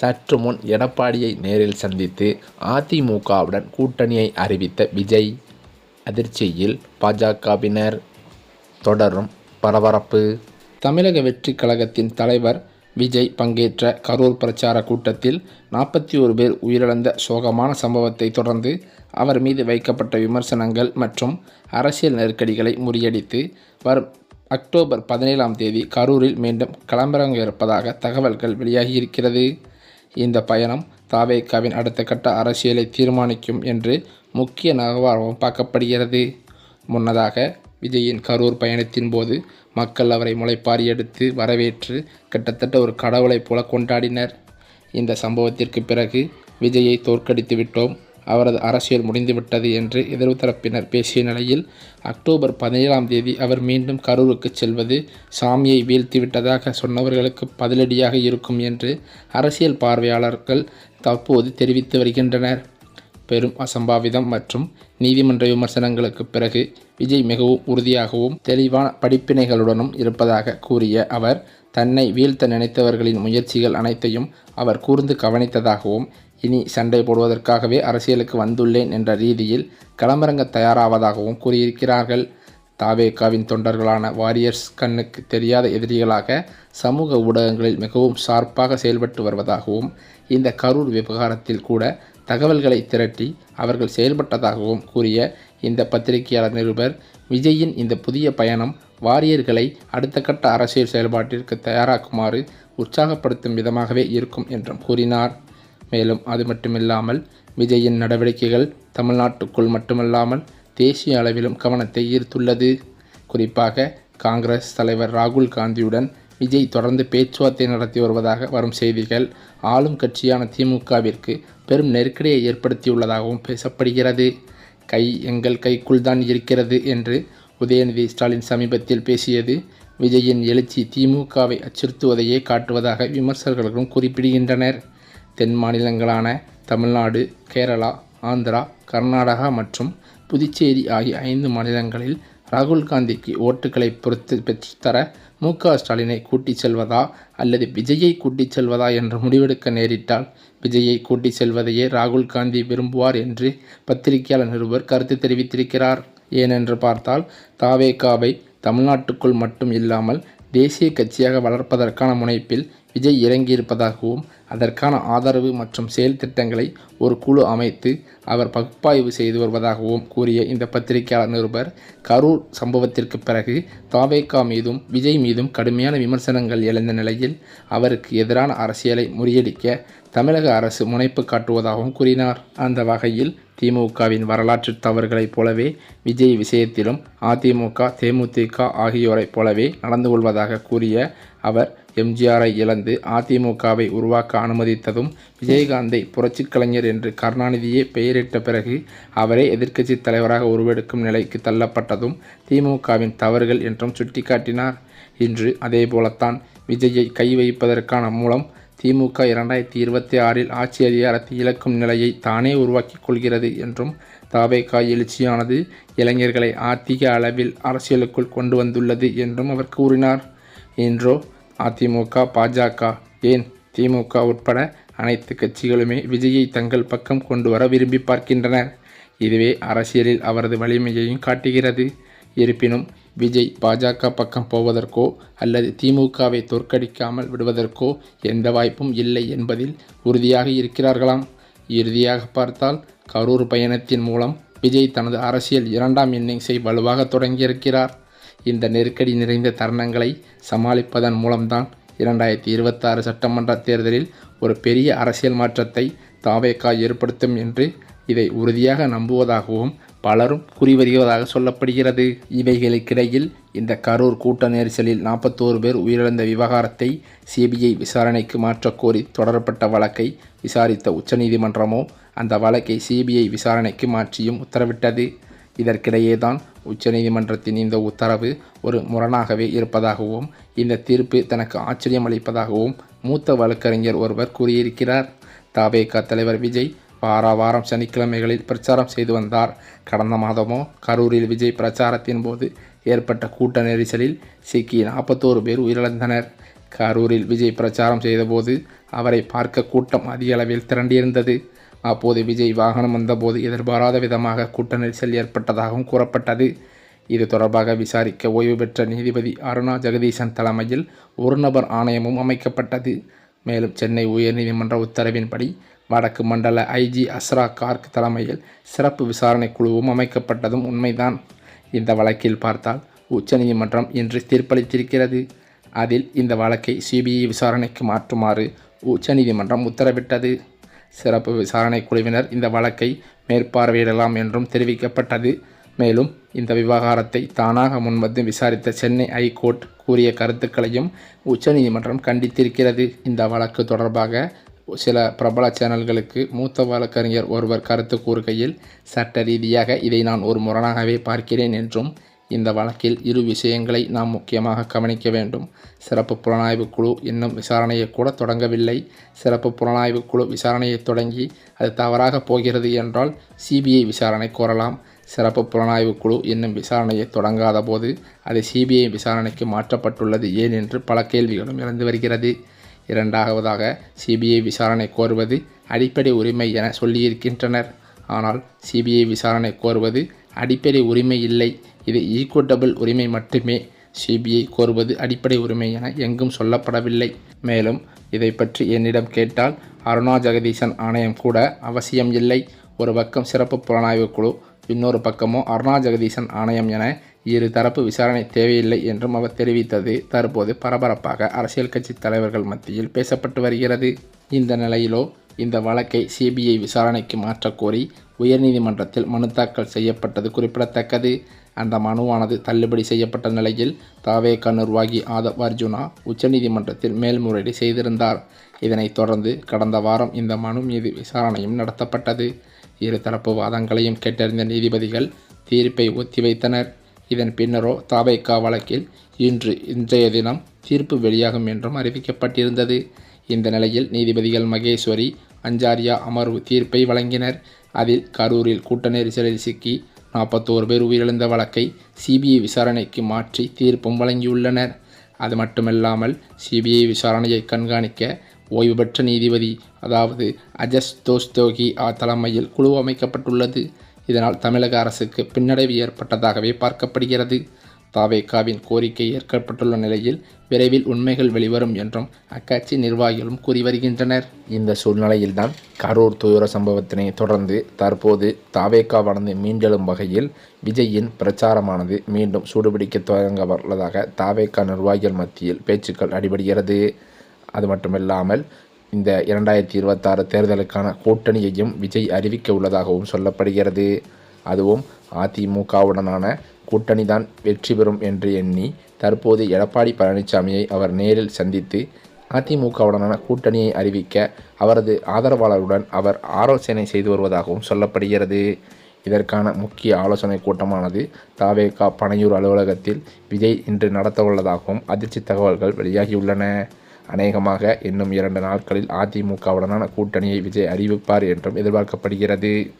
சற்று முன் எடப்பாடியை நேரில் சந்தித்து அதிமுகவுடன் கூட்டணியை அறிவித்த விஜய் அதிர்ச்சியில் பாஜகவினர் தொடரும் பரபரப்பு. தமிழக வெற்றி கழகத்தின் தலைவர் விஜய் பங்கேற்ற கரூர் பிரச்சார கூட்டத்தில் நாற்பத்தி ஒரு பேர் உயிரிழந்த சோகமான சம்பவத்தை தொடர்ந்து அவர் மீது வைக்கப்பட்ட விமர்சனங்கள் மற்றும் அரசியல் நெருக்கடிகளை முறியடித்து வரும் அக்டோபர் பதினேழாம் தேதி கரூரில் மீண்டும் களமிறங்க இருப்பதாக தகவல்கள் வெளியாகியிருக்கிறது. இந்த பயணம் தாவேகாவின் அடுத்த கட்ட அரசியலை தீர்மானிக்கும் என்று முக்கிய நகர்வாகவும் பார்க்கப்படுகிறது. முன்னதாக விஜயின் கரூர் பயணத்தின் போது மக்கள் அவரை முளைப்பாரி எடுத்து வரவேற்று கிட்டத்தட்ட ஒரு கடவுளைப் போல கொண்டாடினர். இந்த சம்பவத்திற்கு பிறகு விஜயை தோற்கடித்து விட்டோம் அவரது அரசியல் முடிந்துவிட்டது என்று எதிர்வு தரப்பினர் பேசிய நிலையில் அக்டோபர் பதினேழாம் தேதி அவர் மீண்டும் கரூருக்கு செல்வது சாமியை வீழ்த்திவிட்டதாக சொன்னவர்களுக்கு பதிலடியாக இருக்கும் என்று அரசியல் பார்வையாளர்கள் தற்போது தெரிவித்து வருகின்றனர். பெரும் அசம்பாவிதம் மற்றும் நீதிமன்ற விமர்சனங்களுக்கு பிறகு விஜய் மிகவும் உறுதியாகவும் தெளிவான படிப்பினைகளுடனும் இருப்பதாக கூறிய அவர் தன்னை வீழ்த்த நினைத்தவர்களின் முயற்சிகள் அனைத்தையும் அவர் கூர்ந்து கவனித்ததாகவும் இனி சண்டை போடுவதற்காகவே அரசியலுக்கு வந்துள்ளேன் என்ற ரீதியில் களமிறங்க தயாராவதாகவும் கூறியிருக்கிறார்கள். தாவேகாவின் தொண்டர்களான வாரியர்ஸ் கண்ணுக்கு தெரியாத எதிரிகளாக சமூக ஊடகங்களில் மிகவும் ஷார்ப்பாக செயல்பட்டு வருவதாகவும் இந்த கரூர் விவகாரத்தில் கூட தகவல்களை திரட்டி அவர்கள் செயல்பட்டதாகவும் கூறிய இந்த பத்திரிகையாளர் நிருபர் விஜயின் இந்த புதிய பயணம் வாரியர்களை அடுத்த கட்ட அரசியல் செயல்பாட்டிற்கு தயாராக்குமாறு உற்சாகப்படுத்தும் விதமாகவே இருக்கும் என்றும் கூறினார். மேலும் அது மட்டுமில்லாமல் விஜயின் நடவடிக்கைகள் தமிழ்நாட்டுக்குள் மட்டுமல்லாமல் தேசிய அளவிலும் கவனத்தை ஈர்த்துள்ளது. குறிப்பாக காங்கிரஸ் தலைவர் ராகுல் காந்தியுடன் விஜய் தொடர்ந்து பேச்சுவார்த்தை நடத்தி வருவதாக வரும் செய்திகள் ஆளும் கட்சியான திமுகவிற்கு பெரும் நெருக்கடியை ஏற்படுத்தியுள்ளதாகவும் பேசப்படுகிறது. கை எங்கள் கைக்குள் தான் இருக்கிறது என்று உதயநிதி ஸ்டாலின் சமீபத்தில் பேசியது. விஜயின் எழுச்சி திமுகவை அச்சுறுத்துவதையே காட்டுவதாக விமர்சகர்களும் குறிப்பிடுகின்றனர். தென் மாநிலங்களான தமிழ்நாடு கேரளா ஆந்திரா கர்நாடகா மற்றும் புதுச்சேரி ஆகிய ஐந்து மாநிலங்களில் ராகுல் காந்திக்கு ஓட்டுகளை பொறுத்து பெற்றுத்தர மு க ஸ்டாலினை கூட்டிச் செல்வதா அல்லது விஜயை கூட்டிச் செல்வதா என்று முடிவெடுக்க நேரிட்டால் விஜயை கூட்டிச் செல்வதையே ராகுல் காந்தி விரும்புவார் என்று பத்திரிகையாளர் நிருபர் கருத்து தெரிவித்திருக்கிறார். ஏனென்று பார்த்தால் தாவேகாவை தமிழ்நாட்டுக்குள் மட்டும் இல்லாமல் தேசிய கட்சியாக வளர்ப்பதற்கான முனைப்பில் விஜய் இறங்கியிருப்பதாகவும் அதற்கான ஆதரவு மற்றும் செயல் திட்டங்களை ஒரு குழு அமைத்து அவர் பகுப்பாய்வு செய்து வருவதாகவும் கூறிய இந்த பத்திரிகையாளர் நிருபர் கரூர் சம்பவத்திற்கு பிறகு தாவேகா மீதும் விஜய் மீதும் கடுமையான விமர்சனங்கள் எழுந்த நிலையில் அவருக்கு எதிரான அரசியலை முறியடிக்க தமிழக அரசு முனைப்பு காட்டுவதாகவும் கூறினார். அந்த வகையில் திமுகவின் வரலாற்று தவறுகளைப் போலவே விஜய் விஷயத்திலும் அதிமுக தேமுதிக ஆகியோரைப் போலவே நடந்து கொள்வதாக கூறிய அவர் எம்ஜிஆரை இழந்து அதிமுகவை உருவாக்க அனுமதித்ததும் விஜயகாந்தை புரட்சிக் கலைஞர் என்று கருணாநிதியே பெயரிட்ட பிறகு அவரே எதிர்க்கட்சி தலைவராக உருவெடுக்கும் நிலைக்கு தள்ளப்பட்டதும் திமுகவின் தவறுகள் என்றும் சுட்டிக்காட்டினார். இன்று அதே போலத்தான் விஜயை கை வைப்பதற்கான மூலம் திமுக இரண்டாயிரத்தி இருபத்தி ஆறில் ஆட்சி அதிகாரத்தை இழக்கும் நிலையை தானே உருவாக்கி கொள்கிறது என்றும் தாவேகா எழுச்சியானது இளைஞர்களை ஆத்திக அளவில் அரசியலுக்குள் கொண்டு வந்துள்ளது என்றும் அவர் கூறினார். இன்றோ அதிமுக பாஜக ஏன் திமுக உட்பட அனைத்து கட்சிகளுமே விஜயை தங்கள் பக்கம் கொண்டு வர விரும்பி பார்க்கின்றனர். இதுவே அரசியலில் அவரது வலிமையையும் காட்டுகிறது. இருப்பினும் விஜய் பாஜக பக்கம் போவதற்கோ அல்லது திமுகவை தோற்கடிக்காமல் விடுவதற்கோ எந்த வாய்ப்பும் இல்லை என்பதில் உறுதியாக இருக்கிறார்களாம். இறுதியாக பார்த்தால் கரூர் பயணத்தின் மூலம் விஜய் தனது அரசியல் இரண்டாம் இன்னிங்ஸை வலுவாக தொடங்கியிருக்கிறார். இந்த நெருக்கடி நிறைந்த தருணங்களை சமாளிப்பதன் மூலம்தான் இரண்டாயிரத்தி இருபத்தாறு சட்டமன்ற தேர்தலில் ஒரு பெரிய அரசியல் மாற்றத்தை தாவேக்கா ஏற்படுத்தும் என்று இதை உறுதியாக நம்புவதாகவும் பலரும் கூறிவருவதாக சொல்லப்படுகிறது. இவைகளுக்கிடையில் இந்த கரூர் கூட்ட நெரிசலில் நாற்பத்தோரு பேர் உயிரிழந்த விவகாரத்தை சிபிஐ விசாரணைக்கு மாற்றக்கோரி தொடரப்பட்ட வழக்கை விசாரித்த உச்சநீதிமன்றமோ அந்த வழக்கை சிபிஐ விசாரணைக்கு மாற்றியும் உத்தரவிட்டது. இதற்கிடையேதான் உச்சநீதிமன்றத்தின் இந்த உத்தரவு ஒரு முரணாகவே இருப்பதாகவும் இந்த தீர்ப்பு தனக்கு ஆச்சரியம் அளிப்பதாகவும் மூத்த வழக்கறிஞர் ஒருவர் கூறியிருக்கிறார். தாவேகா தலைவர் விஜய் வார வாரம் சனிக்கிழமைகளில் பிரச்சாரம் செய்து வந்தார். கடந்த மாதமோ கரூரில் விஜய் பிரச்சாரத்தின் போது ஏற்பட்ட கூட்ட நெரிசலில் சிக்கி நாற்பத்தோரு பேர் உயிரிழந்தனர். கரூரில் விஜய் பிரச்சாரம் செய்தபோது அவரை பார்க்க கூட்டம் அதிக அளவில் திரண்டியிருந்தது. அப்போது விஜய் வாகனம் வந்தபோது எதிர்பாராத விதமாக கூட்ட நெரிசல் ஏற்பட்டதாகவும் கூறப்பட்டது. இது தொடர்பாக விசாரிக்க ஓய்வு பெற்ற நீதிபதி அருணா ஜெகதீசன் தலைமையில் ஒரு நபர் ஆணையமும் அமைக்கப்பட்டது. மேலும் சென்னை உயர்நீதிமன்ற உத்தரவின்படி வடக்கு மண்டல ஐஜி அஸ்ரா கார்க் தலைமையில் சிறப்பு விசாரணை குழுவும் அமைக்கப்பட்டதும் உண்மைதான். இந்த வழக்கில் பார்த்தால் உச்சநீதிமன்றம் இன்று தீர்ப்பளித்திருக்கிறது. அதில் இந்த வழக்கை சிபிஐ விசாரணைக்கு மாற்றுமாறு உச்சநீதிமன்றம் உத்தரவிட்டது. சிறப்பு விசாரணை குழுவினர் இந்த வழக்கை மேற்பார்வையிடலாம் என்றும் தெரிவிக்கப்பட்டது. மேலும் இந்த விவகாரத்தை தானாக முன்வந்து விசாரித்த சென்னை ஐகோர்ட் கூறிய கருத்துக்களையும் உச்சநீதிமன்றம் கண்டித்திருக்கிறது. இந்த வழக்கு தொடர்பாக சில பிரபல சேனல்களுக்கு மூத்த வழக்கறிஞர் ஒருவர் கருத்து கூறுகையில் சட்ட ரீதியாக இதை நான் ஒரு முரணாகவே பார்க்கிறேன் என்றும் இந்த வழக்கில் இரு விஷயங்களை நாம் முக்கியமாக கவனிக்க வேண்டும். சிறப்பு புலனாய்வு குழு இன்னும் விசாரணையை கூட தொடங்கவில்லை. சிறப்பு புலனாய்வு குழு விசாரணையை தொடங்கி அது தவறாக போகிறது என்றால் சிபிஐ விசாரணை கோரலாம். சிறப்பு புலனாய்வு குழு இன்னும் விசாரணையை தொடங்காத போது அது சிபிஐ விசாரணைக்கு மாற்றப்பட்டுள்ளது ஏன் என்று பல கேள்விகளும் இழந்து வருகிறது. இரண்டாவதாக சிபிஐ விசாரணை கோருவது அடிப்படை உரிமை என சொல்லியிருக்கின்றனர். ஆனால் சிபிஐ விசாரணை கோருவது அடிப்படை உரிமை இல்லை. இது ஈக்குவட்டபிள் உரிமை மட்டுமே. சிபிஐ கோருவது அடிப்படை உரிமை என எங்கும் சொல்லப்படவில்லை. மேலும் இதை பற்றி என்னிடம் கேட்டால் அருணா ஜெகதீசன் ஆணையம் கூட அவசியம் இல்லை. ஒரு பக்கம் சிறப்பு புலனாய்வு குழு இன்னொரு பக்கமோ அருணா ஜெகதீசன் ஆணையம் என இரு தரப்பு விசாரணை தேவையில்லை என்றும் அவர் தெரிவித்தது. தற்போது பரபரப்பாக அரசியல் கட்சி தலைவர்கள் மத்தியில் பேசப்பட்டு வருகிறது. இந்த நிலையிலோ இந்த வழக்கை சிபிஐ விசாரணைக்கு மாற்றக்கோரி உயர்நீதிமன்றத்தில் மனு தாக்கல் செய்யப்பட்டது குறிப்பிடத்தக்கது. அந்த மனுவானது தள்ளுபடி செய்யப்பட்ட நிலையில் தாவேக நிர்வாகி ஆதவ் அர்ஜுனா உச்சநீதிமன்றத்தில் மேல்முறையீடு செய்திருந்தார். இதனைத் தொடர்ந்து கடந்த வாரம் இந்த மனு மீது விசாரணையும் நடத்தப்பட்டது. இருதரப்பு வாதங்களையும் கேட்டறிந்த நீதிபதிகள் தீர்ப்பை ஒத்திவைத்தனர். இதன் பின்னரோ தாவேகா வழக்கில் இன்று இன்றைய தினம் தீர்ப்பு வெளியாகும் என்றும் அறிவிக்கப்பட்டிருந்தது. இந்த நிலையில் நீதிபதிகள் மகேஸ்வரி அஞ்சாரியா அமர்வு தீர்ப்பை வழங்கினர். அதில் கரூரில் கூட்ட நெரிசலில் சிக்கி நாற்பத்தோரு பேர் உயிரிழந்த வழக்கை சிபிஐ விசாரணைக்கு மாற்றி தீர்ப்பும் வழங்கியுள்ளனர். அது மட்டுமல்லாமல் சிபிஐ விசாரணையை கண்காணிக்க ஓய்வு பெற்ற நீதிபதி அதாவது அஜஸ் தோஸ்தோகி தலைமையில் குழு அமைக்கப்பட்டுள்ளது. இதனால் தமிழக அரசுக்கு பின்னடைவு ஏற்பட்டதாகவே பார்க்கப்படுகிறது. தாவேகாவின் கோரிக்கை ஏற்கப்பட்டுள்ள நிலையில் விரைவில் உண்மைகள் வெளிவரும் என்றும் அக்கட்சி நிர்வாகிகளும் கூறி வருகின்றனர். இந்த சூழ்நிலையில்தான் கரூர் துயர சம்பவத்தினை தொடர்ந்து தற்போது தாவேகா வளர்ந்து மீண்டெழும் வகையில் விஜயின் பிரச்சாரமானது மீண்டும் சூடுபிடிக்க தொடங்க உள்ளதாக தாவேகா நிர்வாகிகள் மத்தியில் பேச்சுக்கள் அடிபடுகிறது அது மட்டுமில்லாமல் இந்த இரண்டாயிரத்தி இருபத்தாறு தேர்தலுக்கான கூட்டணியையும் விஜய் அறிவிக்க உள்ளதாகவும் சொல்லப்படுகிறது. அதுவும் அதிமுகவுடனான கூட்டணி தான் வெற்றி பெறும் என்று எண்ணி தற்போது எடப்பாடி பழனிசாமியை அவர் நேரில் சந்தித்து அதிமுகவுடனான கூட்டணியை அறிவிக்க அவரது ஆதரவாளருடன் அவர் ஆலோசனை செய்து வருவதாகவும் சொல்லப்படுகிறது. இதற்கான முக்கிய ஆலோசனை கூட்டமானது தாவேகா பனையூர் அலுவலகத்தில் விஜய் இன்று நடத்தவுள்ளதாகவும் அதிர்ச்சி தகவல்கள் வெளியாகியுள்ளன. அநேகமாக இன்னும் இரண்டு நாட்களில் அதிமுகவுடனான கூட்டணியை விஜய் அறிவிப்பார் என்றும் எதிர்பார்க்கப்படுகிறது.